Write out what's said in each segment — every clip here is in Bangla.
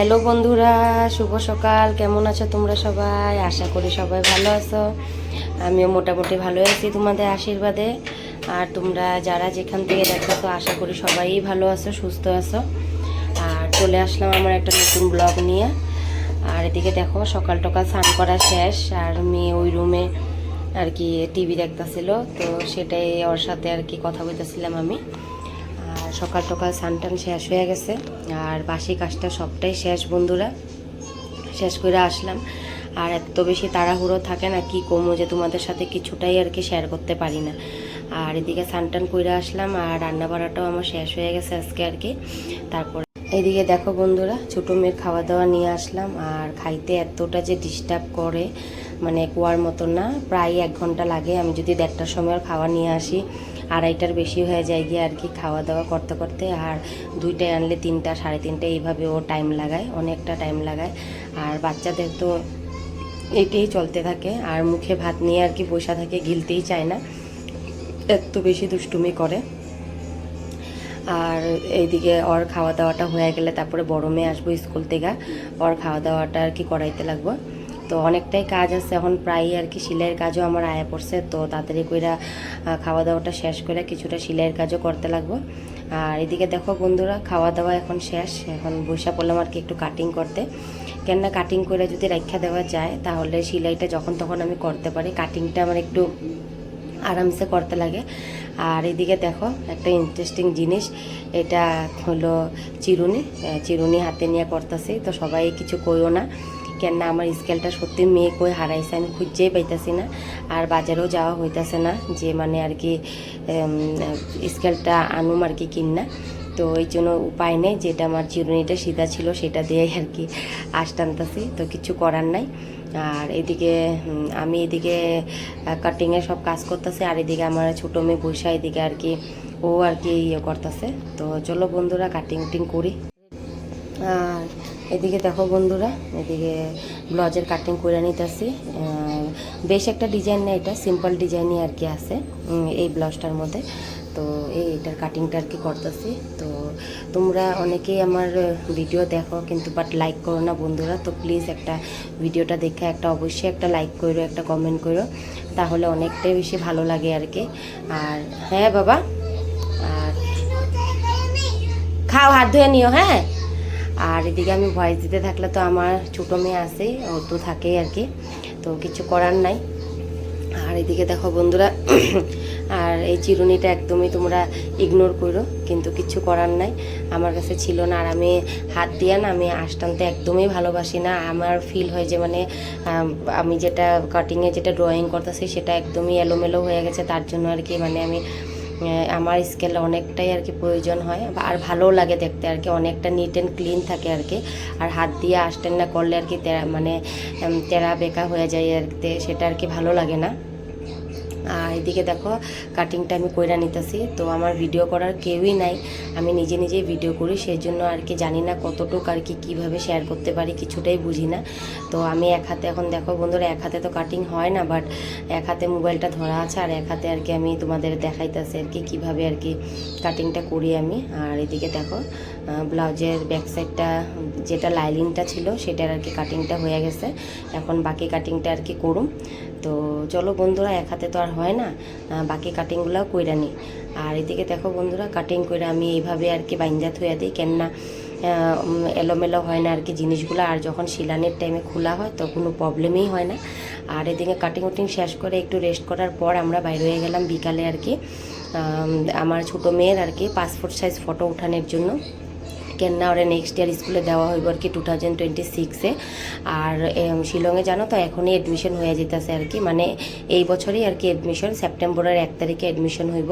হ্যালো বন্ধুরা, শুভ সকাল। কেমন আছো তোমরা সবাই? আশা করি সবাই ভালো আছো। আমিও মোটামুটি ভালো আছি তোমাদের আশীর্বাদে। আর তোমরা যারা যেখান থেকে দেখো আশা করি সবাই ভালো আছো, সুস্থ আছো। আর চলে আসলাম আমার একটা নতুন ব্লগ নিয়ে। আর এদিকে দেখো, সকাল টকাল স্নান করা শেষ। আর মেয়ে ওই রুমে আর কি টিভি দেখতেছিল, তো সেটাই ওর সাথে আর কি কথা বলতেছিলাম আমি। সকাল টকাল স্নান শেষ হয়ে গেছে। আর বাসি কাজটা সবটাই শেষ, বন্ধুরা। শেষ করে আসলাম। আর এত বেশি তাড়াহুড়ো থাকে না, কি কমো যে তোমাদের সাথে কিছুটাই আর কি শেয়ার করতে পারি না। আর এদিকে সানটান করে আসলাম, আর রান্না বাড়াটাও আমার শেষ হয়ে গেছে আজকে আর কি। তারপর এইদিকে দেখো বন্ধুরা, ছোটো মেয়ের খাওয়া দাওয়া নিয়ে আসলাম। আর খাইতে এতটা যে ডিস্টার্ব করে মানে কুয়ার মতো না, প্রায় এক ঘণ্টা লাগে। আমি যদি দেড়টার সময় খাওয়া নিয়ে আসি, আড়াইটার বেশি হয়ে যায় গিয়ে আর কি খাওয়া দাওয়া করতে করতে। আর দুইটায় আনলে তিনটা, সাড়ে তিনটা এইভাবে ও টাইম লাগায়, অনেকটা টাইম লাগায়। আর বাচ্চাদের তো এটাই চলতে থাকে। আর মুখে ভাত নিয়ে আর কি বসা থাকে, গিলতেই চায় না। এত বেশি দুষ্টুমি করে। আর এইদিকে ওর খাওয়া দাওয়াটা হয়ে গেলে তারপরে বড় মেয়ে আসব স্কুল থেকে, ওর খাওয়া দাওয়াটা আর কি করাইতে লাগবো। তো অনেকটাই কাজ আছে। এখন প্রায়ই আর কি সেলাইয়ের কাজও আমার আয়া পড়ছে। তো তাড়াতাড়ি কইরা খাওয়া দাওয়াটা শেষ করে কিছুটা সেলাইয়ের কাজও করতে লাগবো। আর এদিকে দেখো বন্ধুরা খাওয়া দাওয়া এখন শেষ। এখন বৈশা পড়লাম আর কি একটু কাটিং করতে। কেননা কাটিং করে যদি রাখা দেওয়া যায়, তাহলে সেলাইটা যখন তখন আমি করতে পারি। কাটিংটা আমার একটু আরামসে করতে লাগে। আর এদিকে দেখো একটা ইন্টারেস্টিং জিনিস, এটা হলো চিরুনি। চিরুনি হাতে নিয়ে করতেছি। তো সবাই কিছু কইও না। কেননা আমার স্কেলটা সত্যি মেয়ে কই হারাইছে, আমি খুঁজেই পাইতেছি না। আর বাজারেও যাওয়া হইতাছে না, যে মানে আর কি স্কেলটা আনুম আর কি কিনা তো এই জন্য উপায় নেই, যেটা আমার চিরুনিটা সিধা ছিল সেটা দিয়ে আর কি আশ টানতেছি, তো কিছু করার নাই। আর এদিকে আমি এদিকে কাটিংয়ে সব কাজ করতেছে, আর এদিকে আমার ছোটো মেয়ে বৈশা এদিকে আর কি, ও আর কি ইয়ে করতেছে। তো চলো বন্ধুরা কাটিং উটিং করি। আর এদিকে দেখো বন্ধুরা, এদিকে ব্লাউজের কাটিং করে নিতেছি। বেশ একটা ডিজাইন না এটা সিম্পল ডিজাইনই আর কি আছে এই ব্লাউজটার মধ্যে। তো এই এটার কাটিংটা আর কি করতেছি। তো তোমরা অনেকেই আমার ভিডিও দেখো, কিন্তু বাট লাইক করো না বন্ধুরা। তো প্লিজ একটা ভিডিওটা দেখে একটা, অবশ্যই একটা লাইক করো, একটা কমেন্ট করো। তাহলে অনেকটাই বেশি ভালো লাগে আর কি। আর হ্যাঁ বাবা, আর খাও, হাত ধুয়ে নিও হ্যাঁ? আর এদিকে আমি ভয়েস দিতে থাকলে তো আমার ছোটো মেয়ে আছেই ও তো থাকেই আর কি, তো কিছু করার নাই। আর এদিকে দেখো বন্ধুরা, আর এই চিরুনিটা একদমই তোমরা ইগনোর করো, কিন্তু কিছু করার নাই। আমার কাছে ছিল না, আর আমি হাত দিয়ে না, আমি আঁশ একদমই ভালোবাসি না। আমার ফিল হয় যে মানে আমি যেটা কাটিংয়ে যেটা ড্রয়িং করতেছি, সেটা একদমই এলোমেলো হয়ে গেছে, তার জন্য আর কি মানে আমি আমার স্কেল অনেকটাই আর কি প্রয়োজন হয়। আর ভালোও লাগে দেখতে আর কি, অনেকটা নিট অ্যান্ড ক্লিন থাকে আর কি। আর হাত দিয়ে আসতেন না করলে আর কি মানে তেরা বেকা হয়ে যায় আর কি সেটা আর কি ভালো লাগে না। আর এদিকে দেখো কাটিংটা আমি কইরা নিতেছি। তো আমার ভিডিও করার কেউই নাই। আমি নিজে নিজেই ভিডিও করি সেই জন্য আর কি জানি না কতটুকু আর কি কীভাবে শেয়ার করতে পারি, কিছুটাই বুঝি না। তো আমি এক হাতে, এখন দেখো বন্ধুরা, এক হাতে তো কাটিং হয় না বাট এক হাতে মোবাইলটা ধরা আছে, আর এক হাতে আর কি আমি তোমাদের দেখাইতেছি আর কি কীভাবে আর কি কাটিংটা করি আমি। আর এদিকে দেখো ব্লাউজের ব্যাক সাইডটা যেটা লাইলিংটা ছিল, সেটার আর কি কাটিংটা হয়ে গেছে। এখন বাকি কাটিংটা আর কি করুম। তো চলো বন্ধুরা, এক হাতে তো আর হয় না। বাকি কাটিংগুলোও কইরা নিই আর এদিকে দেখো বন্ধুরা কাটিং করে আমি এইভাবে আর কি বাইঞ্জাত হয়ে দিই। কেননা এলোমেলো হয় না আর কি জিনিসগুলো। আর যখন শিলানের টাইমে খোলা হয় তো কোনো প্রবলেমই হয় না। আর এদিকে কাটিং উটিং শেষ করে একটু রেস্ট করার পর আমরা বাইরে হয়ে গেলাম বিকালে আর কি। আমার ছোটো মেয়ের আর কি পাসপোর্ট সাইজ ফটো উঠানোর জন্য। কেননা ওরা নেক্সট ইয়ার স্কুলে দেওয়া হইব আর কি টু থাউজেন্ড টোয়েন্টি সিক্সে আর শিলংয়ে জানো তো, এখনই অ্যাডমিশন হয়ে যেতেছে আর কি। মানে এই বছরই আর কি অ্যাডমিশন সেপ্টেম্বরের এক তারিখে অ্যাডমিশন হইব।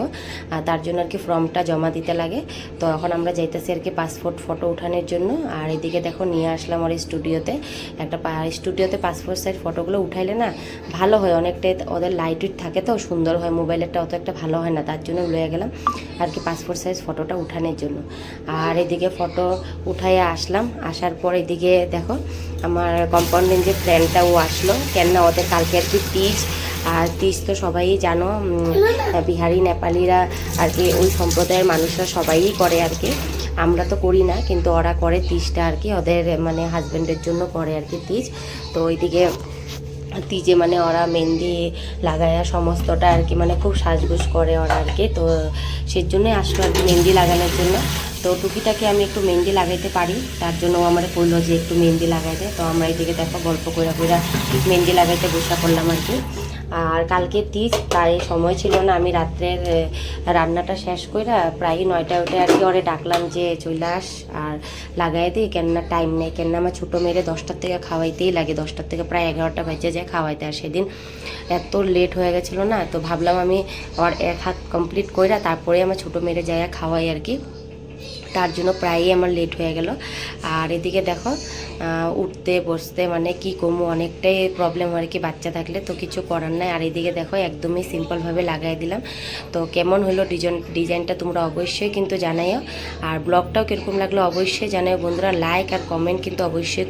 আর তার জন্য আর কি ফর্মটা জমা দিতে লাগে। তো এখন আমরা যাইতেছি আর কি পাসপোর্ট ফটো উঠানোর জন্য। আর এদিকে দেখো, নিয়ে আসলাম ওর স্টুডিওতে একটা স্টুডিওতে পাসপোর্ট সাইজ ফটোগুলো উঠাইলে না, ভালো হয়। অনেকটাই ওদের লাইট উইট থাকে তো, সুন্দর হয়। মোবাইলেরটা অত একটা ভালো হয় না, তার জন্য লয়ে গেলাম আর কি পাসপোর্ট সাইজ ফটোটা উঠানোর জন্য। আর এদিকে ফটো উঠাইয়া আসলাম। আসার পর এদিকে দেখো, আমার কম্পাউন্ডের যে ফ্রেন্ডটা ও আসলো। কেননা ওদের কালকে আর কি টিচ আর তিজ তো সবাই জানো বিহারি, নেপালিরা আর কি, ওই সম্প্রদায়ের মানুষরা সবাই করে আর কি। আমরা তো করি না, কিন্তু ওরা করে তিজটা আর কি, ওদের মানে হাজব্যান্ডের জন্য করে আর কি তিজ তো ওইদিকে তিজে মানে ওরা মেহেন্দি লাগায়া সমস্তটা আর কি মানে খুব সাজগোজ করে ওরা আর কি। তো সেজন্যই আসলো আর কি মেহেন্দি লাগানোর জন্য। তো টুকিটাকে আমি একটু মেহেন্দি লাগাইতে পারি। তার জন্য আমার বলল যে একটু মেহেন্দি লাগাইতে তো আমরা এদিকে দেখো গল্প করে করে মেহেন্দি লাগাইতে বসা করলাম আর কি। আর কালকে তিজ তাই সময় ছিল না, আমি রাত্রের রান্নাটা শেষ করে প্রায় নয়টা উঠে আর কি ওরে ডাকলাম যে চলে আস আর লাগাই দিই কেননা টাইম নেই। কেননা আমার ছোটো মেয়েরে দশটার থেকে খাওয়াইতেই লাগে। দশটার থেকে প্রায় এগারোটা বাজে যায় খাওয়াইতে আর সেদিন। এত লেট হয়ে গেছিল না, তো ভাবলাম আমি ওর এক হাত কমপ্লিট করে তারপরে আমার ছোটো মেয়েরে যাইয়া খাওয়াই আর কি। তার জন্য প্রায়ই আমার লেট হয়ে গেল। আর এদিকে দেখো উঠতে, বসতে মানে কি কমু, অনেকটাই প্রবলেম আর কি বাচ্চা থাকলে, তো কিছু করার নাই। আর এদিকে দেখো, একদমই সিম্পলভাবে লাগাই দিলাম। তো কেমন হলো ডিজাইন ডিজাইনটা তোমরা অবশ্যই কিন্তু জানাইও। আর ব্লগটাও কীরকম লাগল অবশ্যই জানাই বন্ধুরা। লাইক আর কমেন্ট কিন্তু অবশ্যই